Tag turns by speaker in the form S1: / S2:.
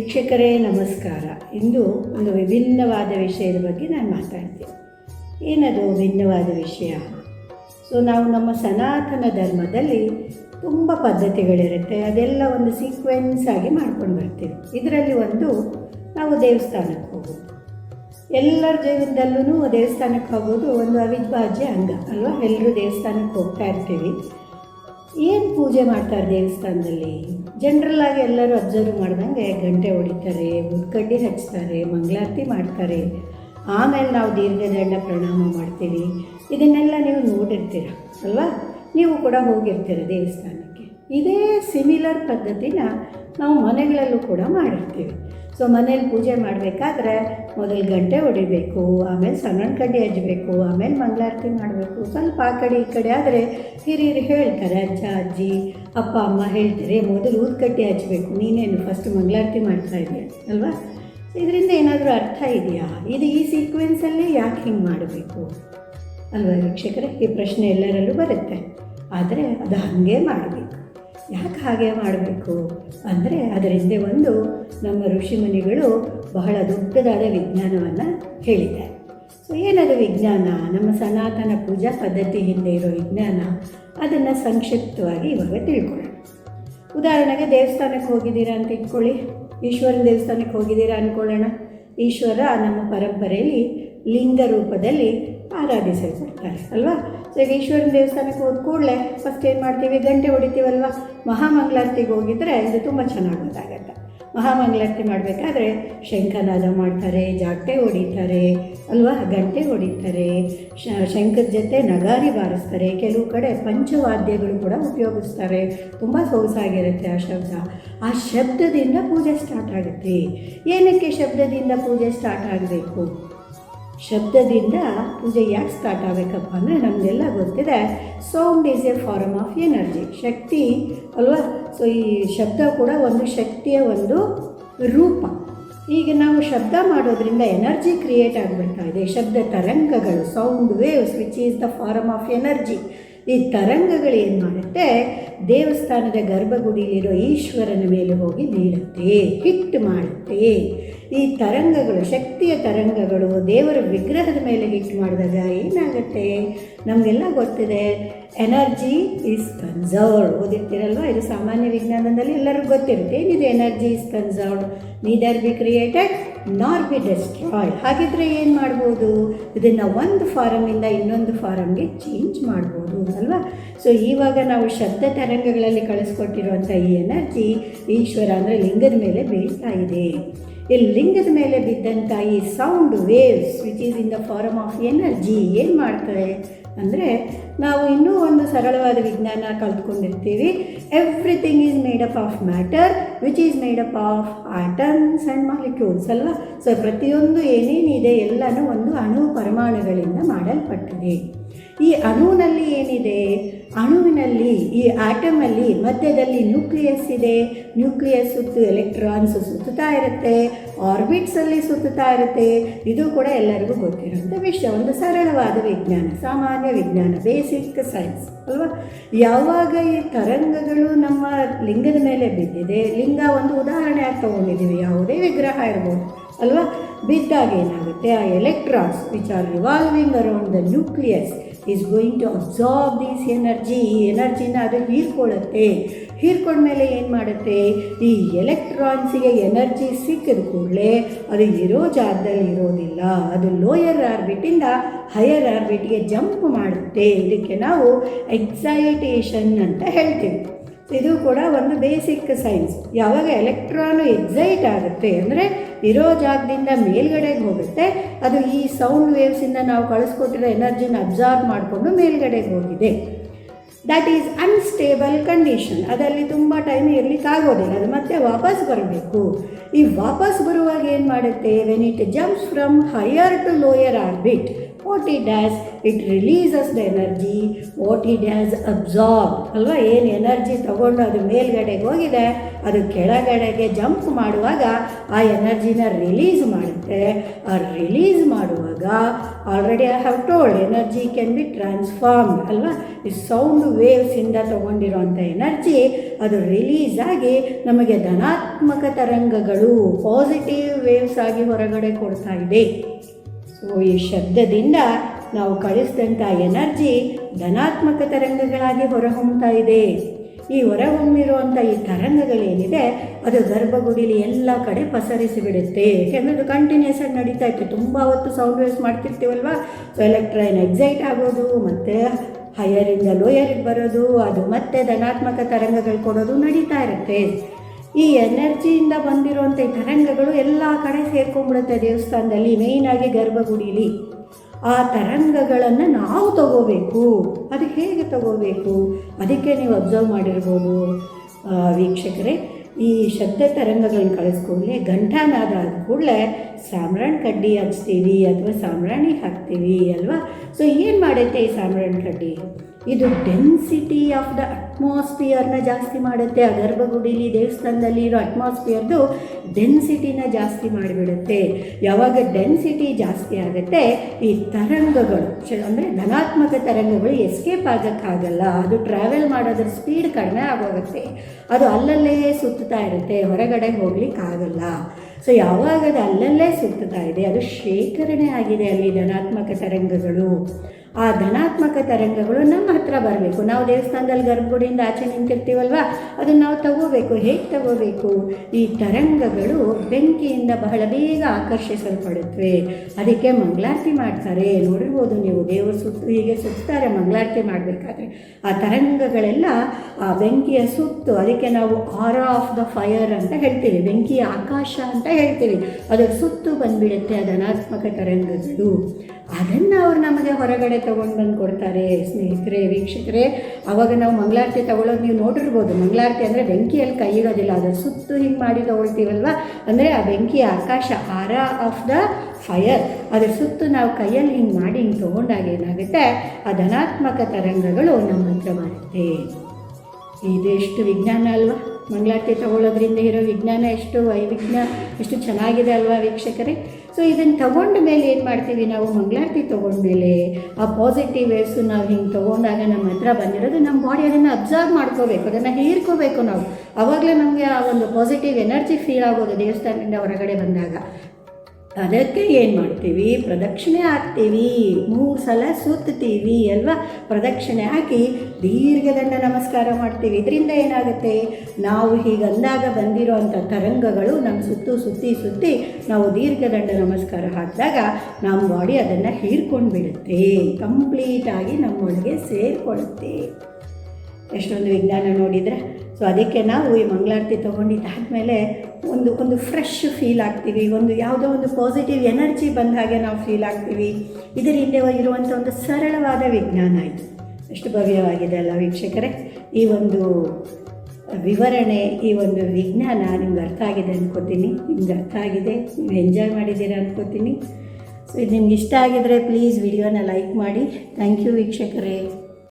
S1: ವೀಕ್ಷಕರೇ, ನಮಸ್ಕಾರ. ಇಂದು ಒಂದು ವಿಭಿನ್ನವಾದ ವಿಷಯದ ಬಗ್ಗೆ ನಾನು ಮಾತಾಡ್ತೀನಿ. ಏನದು ವಿಭಿನ್ನವಾದ ವಿಷಯ? ಸೊ ನಾವು ನಮ್ಮ ಸನಾತನ ಧರ್ಮದಲ್ಲಿ ತುಂಬ ಪದ್ಧತಿಗಳಿರುತ್ತೆ. ಅದೆಲ್ಲ ಒಂದು ಸೀಕ್ವೆನ್ಸ್ ಆಗಿ ಮಾಡ್ಕೊಂಡು ಬರ್ತೀವಿ. ಇದರಲ್ಲಿ ಒಂದು ನಾವು ದೇವಸ್ಥಾನಕ್ಕೆ ಹೋಗೋದು. ಎಲ್ಲರ ಜೀವನದಲ್ಲೂ ದೇವಸ್ಥಾನಕ್ಕೆ ಹೋಗೋದು ಒಂದು ಅವಿಭಾಜ್ಯ ಅಂಗ, ಅಲ್ವಾ? ಎಲ್ಲರೂ ದೇವಸ್ಥಾನಕ್ಕೆ ಹೋಗ್ತಾ ಇರ್ತೀವಿ. ಏನು ಪೂಜೆ ಮಾಡ್ತಾರೆ ದೇವಸ್ಥಾನದಲ್ಲಿ? ಜನರಲ್ ಎಲ್ಲರೂ ಅಬ್ಸರ್ವ್ ಮಾಡ್ದಂಗೆ ಗಂಟೆ ಹೊಡಿತಾರೆ ಉದ್ಕಡ್ಡಿ ಹಚ್ತಾರೆ, ಮಂಗಳಾರತಿ ಮಾಡ್ತಾರೆ. ಆಮೇಲೆ ನಾವು ದೀರ್ಘದಂಡ ಪ್ರಣಾಮ ಮಾಡ್ತೀವಿ. ಇದನ್ನೆಲ್ಲ ನೀವು ನೋಡಿರ್ತೀರ, ಅಲ್ವಾ? ನೀವು ಕೂಡ ಹೋಗಿರ್ತೀರ ದೇವಸ್ಥಾನಕ್ಕೆ. ಇದೇ ಸಿಮಿಲರ್ ಪದ್ಧತಿನ ನಾವು ಮನೆಗಳಲ್ಲೂ ಕೂಡ ಮಾಡಿರ್ತೀವಿ. ಸೊ ಮನೇಲಿ ಪೂಜೆ ಮಾಡಬೇಕಾದ್ರೆ ಮೊದಲು ಗಂಟೆ ಹೊಡಿಬೇಕು, ಆಮೇಲೆ ಸಣ್ಣ ಕಡ್ಡಿ ಹಚ್ಚಬೇಕು ಆಮೇಲೆ ಮಂಗಳಾರತಿ ಮಾಡಬೇಕು. ಸ್ವಲ್ಪ ಆ ಕಡೆ ಈ ಕಡೆ ಆದರೆ ಹಿರಿಯರು ಹೇಳ್ತಾರೆ, ಅಜ್ಜ, ಅಜ್ಜಿ, ಅಪ್ಪ, ಅಮ್ಮ ಹೇಳ್ತಾರೆ, ಮೊದಲು ಊದ್ಕಡ್ಡಿ ಹಚ್ಚಬೇಕು ನೀನೇನು ಫಸ್ಟ್ ಮಂಗಳಾರತಿ ಮಾಡ್ತಾ ಇದೆಯಾ? ಅಲ್ವಾ? ಇದರಿಂದ ಏನಾದರೂ ಅರ್ಥ ಇದೆಯಾ? ಇದು ಈ ಸೀಕ್ವೆನ್ಸಲ್ಲೇ ಯಾಕೆ ಹಿಂಗೆ ಮಾಡಬೇಕು? ಅಲ್ವಾ ವೀಕ್ಷಕರೇ? ಈ ಪ್ರಶ್ನೆ ಎಲ್ಲರಲ್ಲೂ ಬರುತ್ತೆ. ಆದರೆ ಅದು ಹಾಗೆ ಮಾಡಬೇಕು. ಯಾಕೆ ಹಾಗೆ ಮಾಡಬೇಕು? ಅಂದರೆ ಅದರ ಒಂದು ನಮ್ಮ ಋಷಿಮುನಿಗಳು ಬಹಳ ದೊಡ್ಡದಾದ ವಿಜ್ಞಾನವನ್ನು ಹೇಳಿದ್ದಾರೆ. ಸೊ ಏನದು ವಿಜ್ಞಾನ? ನಮ್ಮ ಸನಾತನ ಪೂಜಾ ಪದ್ಧತಿ ಹಿಂದೆ ಇರೋ ವಿಜ್ಞಾನ, ಅದನ್ನು ಸಂಕ್ಷಿಪ್ತವಾಗಿ ಇವಾಗ ತಿಳ್ಕೊಳ್ಳೋಣ. ಉದಾಹರಣೆಗೆ ದೇವಸ್ಥಾನಕ್ಕೆ ಹೋಗಿದ್ದೀರಾ ಅಂತ ಇಟ್ಕೊಳ್ಳಿ. ಈಶ್ವರನ ದೇವಸ್ಥಾನಕ್ಕೆ ಹೋಗಿದ್ದೀರಾ ಅಂದ್ಕೊಳ್ಳೋಣ ಈಶ್ವರ ನಮ್ಮ ಪರಂಪರೆಯಲ್ಲಿ ಲಿಂಗ ರೂಪದಲ್ಲಿ ಆರಾಧಿಸಲ್ಪಡ್ತಾರೆ, ಅಲ್ವಾ? ಸೊ ಈಗ ಈಶ್ವರನ ದೇವಸ್ಥಾನಕ್ಕೆ ಹೋದ ಕೂಡಲೇ ಫಸ್ಟ್ ಏನು ಮಾಡ್ತೀವಿ? ಗಂಟೆ ಹೊಡಿತೀವಲ್ವ? ಮಹಾಮಂಗಳಾರತಿಗೆ ಹೋಗಿದ್ರೆ ಇದು ತುಂಬ ಚೆನ್ನಾಗಿ ಗೊತ್ತಾಗತ್ತೆ. ಮಹಾಮಂಗಳಾರತಿ ಮಾಡಬೇಕಾದ್ರೆ ಶಂಖನಾದ ಮಾಡ್ತಾರೆ, ಜಾಟೆ ಹೊಡಿತಾರೆ, ಅಲ್ವಾ? ಗಂಟೆ ಹೊಡಿತಾರೆ ಶಂಖದ ಜೊತೆ ನಗಾರಿ ಬಾರಿಸ್ತಾರೆ, ಕೆಲವು ಕಡೆ ಪಂಚವಾದ್ಯಗಳು ಕೂಡ ಉಪಯೋಗಿಸ್ತಾರೆ. ತುಂಬ ಸೊಗಸಾಗಿರುತ್ತೆ ಆ ಶಬ್ದ. ಆ ಶಬ್ದದಿಂದ ಪೂಜೆ ಸ್ಟಾರ್ಟ್ ಆಗುತ್ತೆ. ಏನಕ್ಕೆ ಶಬ್ದದಿಂದ ಪೂಜೆ ಸ್ಟಾರ್ಟ್ ಆಗಬೇಕು? ಶಬ್ದದಿಂದ ಪೂಜೆ ಯಾಕೆ ಸ್ಟಾರ್ಟ್ ಆಗಬೇಕಪ್ಪ ಅಂದರೆ ನಮಗೆಲ್ಲ ಗೊತ್ತಿದೆ. Sound is a form of energy ಶಕ್ತಿ, ಅಲ್ವಾ? ಸೊ ಈ ಶಬ್ದ ಕೂಡ ಒಂದು ಶಕ್ತಿಯ ಒಂದು ರೂಪ. ಈಗ ನಾವು ಶಬ್ದ ಮಾಡೋದ್ರಿಂದ ಎನರ್ಜಿ ಕ್ರಿಯೇಟ್ ಆಗಿಬಿಡ್ತಾ ಇದೆ ಶಬ್ದ ತರಂಗಗಳು sound waves which is the form of energy ಈ ತರಂಗಗಳು ಏನು ಮಾಡುತ್ತೆ? ದೇವಸ್ಥಾನದ ಗರ್ಭಗುಡಿಯಲ್ಲಿರೋ ಈಶ್ವರನ ಮೇಲೆ ಹೋಗಿ ಬೀಳುತ್ತೆ ಹಿಟ್ ಮಾಡುತ್ತೆ. ಈ ತರಂಗಗಳು, ಶಕ್ತಿಯ ತರಂಗಗಳು ದೇವರ ವಿಗ್ರಹದ ಮೇಲೆ ಹಿಟ್ ಮಾಡಿದಾಗ ಏನಾಗುತ್ತೆ? ನಮಗೆಲ್ಲ ಗೊತ್ತಿದೆ ಎನರ್ಜಿ ಈಸ್ ಕನ್ಸರ್ವ್ಡ್ ಓದಿರ್ತೀರಲ್ವ? ಇದು ಸಾಮಾನ್ಯ ವಿಜ್ಞಾನದಲ್ಲಿ ಎಲ್ಲರಿಗೂ ಗೊತ್ತಿರುತ್ತೆ, ಏನಿದೆ energy is conserved neither be created nor be destroyed ಹಾಗಿದ್ರೆ ಏನು ಮಾಡ್ಬೋದು? ಇದನ್ನು ಒಂದು ಫಾರಮಿಂದ ಇನ್ನೊಂದು ಫಾರಮ್ಗೆ ಚೇಂಜ್ ಮಾಡ್ಬೋದು, ಅಲ್ವಾ? ಸೊ ಇವಾಗ ನಾವು ಶಬ್ದ ತರಂಗಗಳಲ್ಲಿ ಕಳಿಸ್ಕೊಟ್ಟಿರುವಂಥ ಈ ಎನರ್ಜಿ ಈಶ್ವರ ಅಂದರೆ ಲಿಂಗದ ಮೇಲೆ ಬೀಳ್ತಾ ಇದೆ. ಈ ಲಿಂಗದ ಮೇಲೆ ಬಿದ್ದಂಥ ಈ sound waves which is in the form of energy ಏನು ಮಾಡ್ತಾರೆ ಅಂದರೆ ನಾವು ಇನ್ನೂ ಒಂದು ಸರಳವಾದ ವಿಜ್ಞಾನ ಕಲ್ತ್ಕೊಂಡಿರ್ತೀವಿ. Everything is made up of matter which is made up of atoms and molecules ಅಲ್ವಾ? ಸೊ ಪ್ರತಿಯೊಂದು ಏನೇನಿದೆ ಎಲ್ಲನೂ ಒಂದು ಅಣು ಪರಮಾಣುಗಳಿಂದ ಮಾಡಲ್ಪಟ್ಟಿದೆ. ಈ ಅಣುವಿನಲ್ಲಿ ಏನಿದೆ? ಅಣುವಿನಲ್ಲಿ ಈ ಆಟಮಲ್ಲಿ ಮಧ್ಯದಲ್ಲಿ ನ್ಯೂಕ್ಲಿಯಸ್ ಇದೆ. ನ್ಯೂಕ್ಲಿಯಸ್ ಸುತ್ತು ಎಲೆಕ್ಟ್ರಾನ್ಸ್ ಸುತ್ತುತ್ತಾ ಇರುತ್ತೆ. ಆರ್ಬಿಟ್ಸಲ್ಲಿ ಸುತ್ತುತ್ತಾ ಇರುತ್ತೆ. ಇದು ಕೂಡ ಎಲ್ಲರಿಗೂ ಗೊತ್ತಿರುವಂಥ ವಿಷಯ ಒಂದು ಸರಳವಾದ ವಿಜ್ಞಾನ, ಸಾಮಾನ್ಯ ವಿಜ್ಞಾನ ಬೇಸಿಕ್ ಸೈನ್ಸ್ ಅಲ್ವಾ? ಯಾವಾಗ ಈ ತರಂಗಗಳು ನಮ್ಮ ಲಿಂಗದ ಮೇಲೆ ಬಿದ್ದಿದೆ? ಲಿಂಗ ಒಂದು ಉದಾಹರಣೆ ಆಗಿ ತಗೊಂಡಿದ್ದೀವಿ ಯಾವುದೇ ವಿಗ್ರಹ ಇರ್ಬೋದು. ಅಲ್ವಾ? ಬಿದ್ದಾಗ ಏನಾಗುತ್ತೆ? ಆ electrons which are revolving around the nucleus is going to absorb these energy ಈ ಎನರ್ಜಿನ ಅದು ಹೀರ್ಕೊಳ್ಳುತ್ತೆ. ಹೀರ್ಕೊಂಡ್ಮೇಲೆ ಏನು ಮಾಡುತ್ತೆ? ಈ ಎಲೆಕ್ಟ್ರಾನ್ಸಿಗೆ ಎನರ್ಜಿ ಸಿಕ್ಕಿದ ಕೂಡಲೇ ಅದು ಇರೋ ಜಾಗದಲ್ಲಿ ಇರೋದಿಲ್ಲ. ಅದು ಲೋಯರ್ ಆರ್ಬಿಟಿಂದ ಹೈಯರ್ ಆರ್ಬಿಟ್ಗೆ ಜಂಪ್ ಮಾಡುತ್ತೆ. ಇದಕ್ಕೆ ನಾವು ಎಕ್ಸೈಟೇಷನ್ ಅಂತ ಹೇಳ್ತೀವಿ. ಇದು ಕೂಡ ಒಂದು ಬೇಸಿಕ್ ಸೈನ್ಸ್ ಯಾವಾಗ ಎಲೆಕ್ಟ್ರಾನು ಎಕ್ಸೈಟ್ ಆಗುತ್ತೆ ಅಂದರೆ ಇರೋ ಜಾಗದಿಂದ ಮೇಲ್ಗಡೆಗೆ ಹೋಗುತ್ತೆ. ಅದು ಈ ಸೌಂಡ್ ವೇವ್ಸಿಂದ ನಾವು ಕಳಿಸ್ಕೊಟ್ಟಿರೋ ಎನರ್ಜಿನ ಅಬ್ಸಾರ್ಬ್ ಮಾಡಿಕೊಂಡು ಮೇಲ್ಗಡೆಗೆ ಹೋಗಿದೆ. ದ್ಯಾಟ್ ಈಸ್ ಅನ್ಸ್ಟೇಬಲ್ ಕಂಡೀಷನ್ ಅದರಲ್ಲಿ ತುಂಬ ಟೈಮ್ ಇರಲಿಕ್ಕಾಗೋದಿಲ್ಲ ಅದು ಮತ್ತೆ ವಾಪಸ್ ಬರಬೇಕು. ಈ ವಾಪಸ್ ಬರುವಾಗ ಏನು ಮಾಡುತ್ತೆ? When it jumps from higher to lower orbit what it does it releases the energy what it has absorb ಅಲ್ವಾ? ಏನು ಎನರ್ಜಿ ತಗೊಂಡು ಅದು ಮೇಲ್ಗಡೆಗೆ ಹೋಗಿದೆ, ಅದು ಕೆಳಗಡೆಗೆ ಜಂಪ್ ಮಾಡುವಾಗ ಆ ಎನರ್ಜಿನ ರಿಲೀಸ್ ಮಾಡುತ್ತೆ. ಆ ರಿಲೀಸ್ ಮಾಡುವಾಗ already I have told energy can be transform ಅಲ್ವಾ? ಈ ಸೌಂಡ್ ವೇವ್ಸಿಂದ ತೊಗೊಂಡಿರೋಂಥ ಎನರ್ಜಿ ಅದು ರಿಲೀಸ್ ಆಗಿ ನಮಗೆ ಧನಾತ್ಮಕ ತರಂಗಗಳು ಪಾಸಿಟಿವ್ ವೇವ್ಸ್ ಆಗಿ ಹೊರಗಡೆ ಕೊಡ್ತಾ ಇದೆ. ಸೊ ಈ ಶಬ್ದದಿಂದ ನಾವು ಕಳಿಸಿದಂಥ ಎನರ್ಜಿ ಧನಾತ್ಮಕ ತರಂಗಗಳಾಗಿ ಹೊರಹೊಮ್ತಾ ಇದೆ. ಈ ಹೊರಹೊಮ್ಮಿರುವಂಥ ಈ ತರಂಗಗಳೇನಿದೆ, ಅದು ಗರ್ಭಗುಡಿಲಿ ಎಲ್ಲ ಕಡೆ ಪಸರಿಸಿ ಬಿಡುತ್ತೆ. ಅದು ಕಂಟಿನ್ಯೂಸ್ ಆಗಿ ನಡೀತಾ ಇತ್ತು. ತುಂಬ ಹೊತ್ತು ಸೌಂಡ್ ವೇವ್ಸ್ ಮಾಡ್ತಿರ್ತೀವಲ್ವ? ಸೊ ಎಲೆಕ್ಟ್ರಾನ್ ಎಕ್ಸೈಟ್ ಆಗೋದು, ಮತ್ತು ಹೈಯರಿಂದ ಲೋಯರಿಗೆ ಬರೋದು, ಅದು ಮತ್ತೆ ಧನಾತ್ಮಕ ತರಂಗಗಳು ಕೊಡೋದು ನಡೀತಾ ಇರುತ್ತೆ. ಈ ಎನರ್ಜಿಯಿಂದ ಬಂದಿರುವಂಥ ಈ ತರಂಗಗಳು ಎಲ್ಲ ಕಡೆ ಸೇರ್ಕೊಂಡ್ಬಿಡುತ್ತೆ ದೇವಸ್ಥಾನದಲ್ಲಿ ಮೇಯ್ನಾಗಿ ಗರ್ಭಗುಡಿಲಿ. ಆ ತರಂಗಗಳನ್ನು ನಾವು ತಗೋಬೇಕು. ಅದು ಹೇಗೆ ತಗೋಬೇಕು? ಅದಕ್ಕೆ ನೀವು ಅಬ್ಸರ್ವ್ ಮಾಡಿರ್ಬೋದು. ವೀಕ್ಷಕರೇ, ಈ ಶಬ್ದ ತರಂಗಗಳನ್ನ ಕಳಿಸ್ಕೊಂಡ್ಲೆ. ಗಂಟಾನಾದ ಕೂಡಲೇ ಸಾಮ್ರಾಣ್ ಕಡ್ಡಿ ಹಚ್ತೀವಿ ಅಥವಾ ಸಾಮ್ರಾಣಿ ಹಾಕ್ತೀವಿ ಅಲ್ವಾ? ಸೊ ಏನು ಮಾಡುತ್ತೆ ಈ ಸಾಮ್ರಾಣ್ ಕಡ್ಡಿ? ಇದು ಡೆನ್ಸಿಟಿ ಆಫ್ ದ ಅಟ್ಮಾಸ್ಫಿಯರ್ನ ಜಾಸ್ತಿ ಮಾಡುತ್ತೆ. ಆ ಗರ್ಭಗುಡಿಲಿ ದೇವಸ್ಥಾನದಲ್ಲಿ ಇರೋ ಅಟ್ಮಾಸ್ಫಿಯರ್ದು ಡೆನ್ಸಿಟಿನ ಜಾಸ್ತಿ ಮಾಡಿಬಿಡುತ್ತೆ. ಯಾವಾಗ ಡೆನ್ಸಿಟಿ ಜಾಸ್ತಿ ಆಗುತ್ತೆ, ಈ ತರಂಗಗಳು ಅಂದರೆ ಧನಾತ್ಮಕ ತರಂಗಗಳು ಎಸ್ಕೇಪ್ ಆಗೋಕ್ಕಾಗಲ್ಲ. ಅದು ಟ್ರಾವೆಲ್ ಮಾಡೋದ್ರ ಸ್ಪೀಡ್ ಕಡಿಮೆ ಆಗೋಗುತ್ತೆ. ಅದು ಅಲ್ಲಲ್ಲೇ ಸುತ್ತುತ್ತಾ ಇರುತ್ತೆ, ಹೊರಗಡೆ ಹೋಗ್ಲಿಕ್ಕಾಗಲ್ಲ. ಸೊ ಯಾವಾಗ ಅದು ಅಲ್ಲಲ್ಲೇ ಸುತ್ತುತ್ತಾ ಇದೆ, ಅದು ಶೇಖರಣೆ ಆಗಿದೆ ಅಲ್ಲಿ ಧನಾತ್ಮಕ ತರಂಗಗಳು. ಆ ಧನಾತ್ಮಕ ತರಂಗಗಳು ನಮ್ಮ ಹತ್ರ ಬರಬೇಕು. ನಾವು ದೇವಸ್ಥಾನದಲ್ಲಿ ಗರ್ಭಗುಡಿಯಿಂದ ಆಚೆ ನಿಂತಿರ್ತೀವಲ್ವ? ಅದನ್ನು ನಾವು ತಗೋಬೇಕು. ಹೇಗೆ ತಗೋಬೇಕು? ಈ ತರಂಗಗಳು ಬೆಂಕಿಯಿಂದ ಬಹಳ ಬೇಗ ಆಕರ್ಷಿಸಲ್ಪಡುತ್ತವೆ. ಅದಕ್ಕೆ ಮಂಗಳಾರತಿ ಮಾಡ್ತಾರೆ. ನೋಡಿರ್ಬೋದು ನೀವು ದೇವರು ಸುತ್ತ, ಹೀಗೆ ಸುತ್ತಾರೆ, ಮಂಗಳಾರತಿ ಮಾಡಬೇಕಾದ್ರೆ. ಆ ತರಂಗಗಳೆಲ್ಲ ಆ ಬೆಂಕಿಯ ಸುತ್ತು, ಅದಕ್ಕೆ ನಾವು ಆರ ಆಫ್ ದ ಫೈರ್ ಅಂತ ಹೇಳ್ತೀವಿ. ಬೆಂಕಿಯ ಆಕಾಶ ಅಂತ ಹೇಳ್ತೀವಿ. ಅದರ ಸುತ್ತು ಬಂದ್ಬಿಡುತ್ತೆ ಆ ಧನಾತ್ಮಕ ತರಂಗಗಳು. ಅದನ್ನು ಅವರು ನಮಗೆ ಹೊರಗಡೆ ತೊಗೊಂಡು ಬಂದು ಕೊಡ್ತಾರೆ ಸ್ನೇಹಿತರೆ, ವೀಕ್ಷಕರೇ. ಅವಾಗ ನಾವು ಮಂಗಳಾರತಿ ತಗೊಳ್ಳೋದು ನೀವು ನೋಡಿರ್ಬೋದು. ಮಂಗಳಾರತಿ ಅಂದರೆ ಬೆಂಕಿಯಲ್ಲಿ ಕೈ ಇರೋದಿಲ್ಲ. ಅದರ ಸುತ್ತು ಹಿಂಗೆ ಮಾಡಿ ತೊಗೊಳ್ತೀವಲ್ವ? ಅಂದರೆ ಆ ಬೆಂಕಿಯ ಆಕಾಶ, ಆರ ಆಫ್ ದ ಫಯರ್ ಅದ್ರ ಸುತ್ತು ನಾವು ಕೈಯಲ್ಲಿ ಹಿಂಗೆ ಮಾಡಿ ಹಿಂಗೆ ತೊಗೊಂಡಾಗ ಏನಾಗುತ್ತೆ? ಆ ಧನಾತ್ಮಕ ತರಂಗಗಳು ನಮ್ಮ ಹತ್ರ ಬರುತ್ತೆ. ಇದೆಷ್ಟು ವಿಜ್ಞಾನ ಅಲ್ವಾ? ಮಂಗಳಾರತಿ ತಗೊಳ್ಳೋದ್ರಿಂದ ಇರೋ ವಿಜ್ಞಾನ ಎಷ್ಟು ವೈವಿಜ್ಞ ಎಷ್ಟು ಚೆನ್ನಾಗಿದೆ ಅಲ್ವಾ ವೀಕ್ಷಕರೇ? ಸೊ ಇದನ್ನು ತಗೊಂಡ ಮೇಲೆ ಏನು ಮಾಡ್ತೀವಿ ನಾವು? ಮಂಗಳಾರತಿ ತೊಗೊಂಡ್ಮೇಲೆ ಆ ಪಾಸಿಟಿವ್ ವೇವ್ಸು ನಾವು ಹಿಂಗೆ ತೊಗೊಂಡಾಗ ನಮ್ಮ ಹತ್ರ ಬಂದಿರೋದು ನಮ್ಮ ಬಾಡಿ ಅದನ್ನು ಅಬ್ಸರ್ವ್ ಮಾಡ್ಕೋಬೇಕು, ಅದನ್ನು ಹೀರ್ಕೋಬೇಕು ನಾವು. ಆವಾಗಲೇ ನಮಗೆ ಆ ಒಂದು ಪಾಸಿಟಿವ್ ಎನರ್ಜಿ ಫೀಲ್ ಆಗೋದು ದೇವಸ್ಥಾನದಿಂದ ಹೊರಗಡೆ ಬಂದಾಗ. ಅದಕ್ಕೆ ಏನು ಮಾಡ್ತೀವಿ? ಪ್ರದಕ್ಷಿಣೆ ಹಾಕ್ತೀವಿ. ಮೂರು ಸಲ ಸುತ್ತೀವಿ ಅಲ್ವಾ? ಪ್ರದಕ್ಷಿಣೆ ಹಾಕಿ ದೀರ್ಘದಂಡ ನಮಸ್ಕಾರ ಮಾಡ್ತೀವಿ. ಇದರಿಂದ ಏನಾಗುತ್ತೆ? ನಾವು ಹೀಗೆ ಅಂದಾಗ ಬಂದಿರೋವಂಥ ತರಂಗಗಳು ನಮ್ಮ ಸುತ್ತು ಸುತ್ತಿ ಸುತ್ತಿ ನಾವು ದೀರ್ಘದಂಡ ನಮಸ್ಕಾರ ಹಾಕಿದಾಗ ನಮ್ಮ ಬಾಡಿ ಅದನ್ನು ಹೀರ್ಕೊಂಡು ಬಿಡುತ್ತೆ ಕಂಪ್ಲೀಟಾಗಿ ನಮ್ಮೊಳಗೆ ಸೇರಿಕೊಳ್ಳುತ್ತೆ. ಎಷ್ಟೊಂದು ವಿಜ್ಞಾನ ನೋಡಿದರೆ? ಸೊ, ಅದಕ್ಕೆ ನಾವು ಈ ಮಂಗಳಾರತಿ ತೊಗೊಂಡಿದ್ದಾದಮೇಲೆ ಒಂದು ಒಂದು ಫ್ರೆಶ್ ಫೀಲ್ ಆಗ್ತೀವಿ. ಒಂದು ಯಾವುದೋ ಒಂದು ಪಾಸಿಟಿವ್ ಎನರ್ಜಿ ಬಂದ ಹಾಗೆ ನಾವು ಫೀಲ್ ಆಗ್ತೀವಿ. ಇದರ ಹಿಂದೆ ಇರುವಂಥ ಒಂದು ಸರಳವಾದ ವಿಜ್ಞಾನ ಇದು. ಎಷ್ಟು ಭವ್ಯವಾಗಿದೆ ಅಲ್ಲ ವೀಕ್ಷಕರೇ. ಈ ಒಂದು ವಿವರಣೆ, ಈ ಒಂದು ವಿಜ್ಞಾನ ನಿಮ್ಗೆ ಅರ್ಥ ಆಗಿದೆ ಅನ್ಕೋತೀನಿ. ನಿಮ್ಗೆ ಅರ್ಥ ಆಗಿದೆ. ನೀವು ಎಂಜಾಯ್ ಮಾಡಿದ್ದೀರಾ ಅನ್ಕೋತೀನಿ. ಸೊ ಇದು ನಿಮ್ಗೆ ಇಷ್ಟ ಆಗಿದ್ರೆ ಪ್ಲೀಸ್ ವಿಡಿಯೋನ ಲೈಕ್ ಮಾಡಿ. ಥ್ಯಾಂಕ್ ಯು ವೀಕ್ಷಕರೇ.